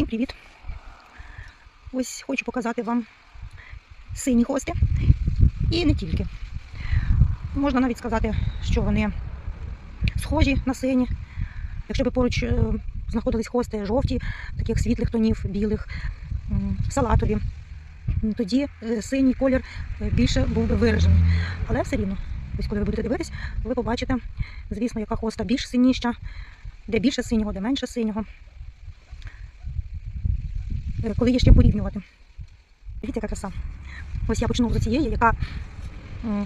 Всім привіт! Ось хочу показати вам сині хости. І не тільки. Можна навіть сказати, що вони схожі на сині. Якщо б поруч е, знаходились хости жовті, таких світлих тонів, білих, салатові, тоді е, синій колір е, більше був би виражений. Але все рівно, ось коли ви будете дивитись, ви побачите, звісно, яка хоста більш синіща, де більше синього, де менше синього. Е, коли є чим порівнювати. Дивіться, яка краса. Ось я почну з цієї, яка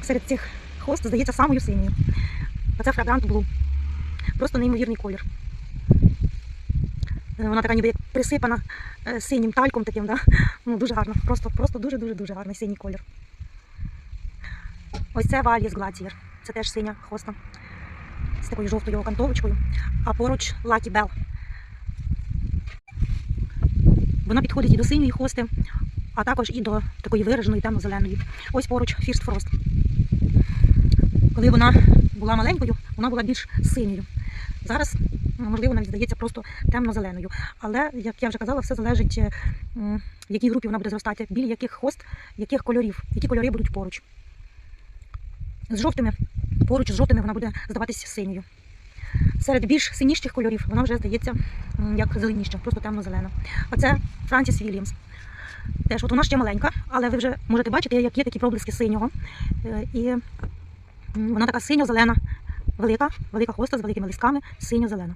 серед цих хост здається самою синьою. А це фрагрант Blue. Просто неймовірний колір. Е, Вона така ніби як присипана е, синім тальком таким, да? ну, дуже гарно. Просто, просто дуже-дуже-дуже гарний синій колір. Ось це Валіс Glacier. Це теж синя хоста з такою жовтою окантовочкою. А поруч Lucky Bell. Вона підходить і до синьої хости, а також і до такої вираженої темно-зеленої. Ось поруч First Frost. Коли вона була маленькою, вона була більш синьою. Зараз, можливо, навіть здається просто темно-зеленою. Але, як я вже казала, все залежить, е, в якій групі вона буде зростати, біля яких хост, яких кольорів, які кольори будуть поруч. З жовтими, поруч з жовтими вона буде здаватися синьою. Серед більш синіших кольорів вона вже здається як зеленіща, просто темно-зелена. А це Франсіс Вільямс. Теж от вона ще маленька, але ви вже можете бачити, як є такі проблиски синього. Е, І вона така синьо-зелена, велика, велика хоста з великими листками, синьо-зелена.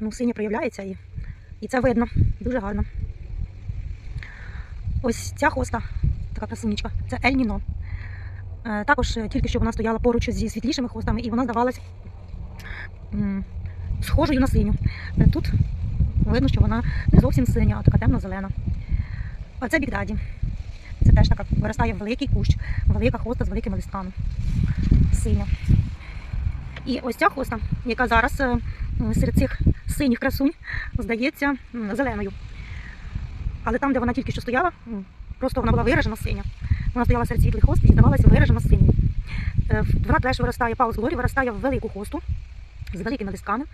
Ну, синє проявляється і, і це видно. Дуже гарно. Ось ця хоста, така красунечка, це Ель Ніно. Е, Також е, тільки що вона стояла поруч зі світлішими хостами, і вона здавалась схожою на синю. Е, Тут видно, що вона не зовсім синя, а така темно-зелена. А це бігдаді. Це теж така виростає великий кущ, велика хоста з великими листками. Синя. І ось ця хоста, яка зараз е, серед цих синіх красунь здається зеленою. Але там, де вона тільки що стояла, просто вона була виражена синя. Вона стояла серед світлих хост і здавалася виражена синьою. Е, Вона теж виростає, паус Глорі виростає в велику хосту з великими листками.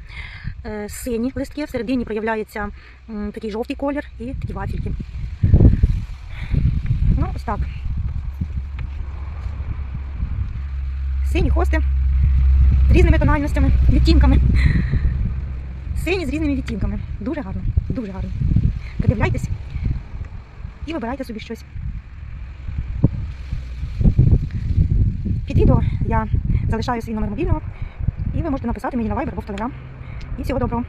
Е, Сині листки, всередині проявляється такий жовтий колір і такі вафельки. Ну, ось так. Сині хости з різними тональностями, відтінками. Сині з різними відтінками. Дуже гарно, дуже гарно. Придивляйтесь і вибирайте собі щось. Під відео я залишаю свій номер мобільного, і ви можете написати мені на Viber або в Telegram. І всього доброго.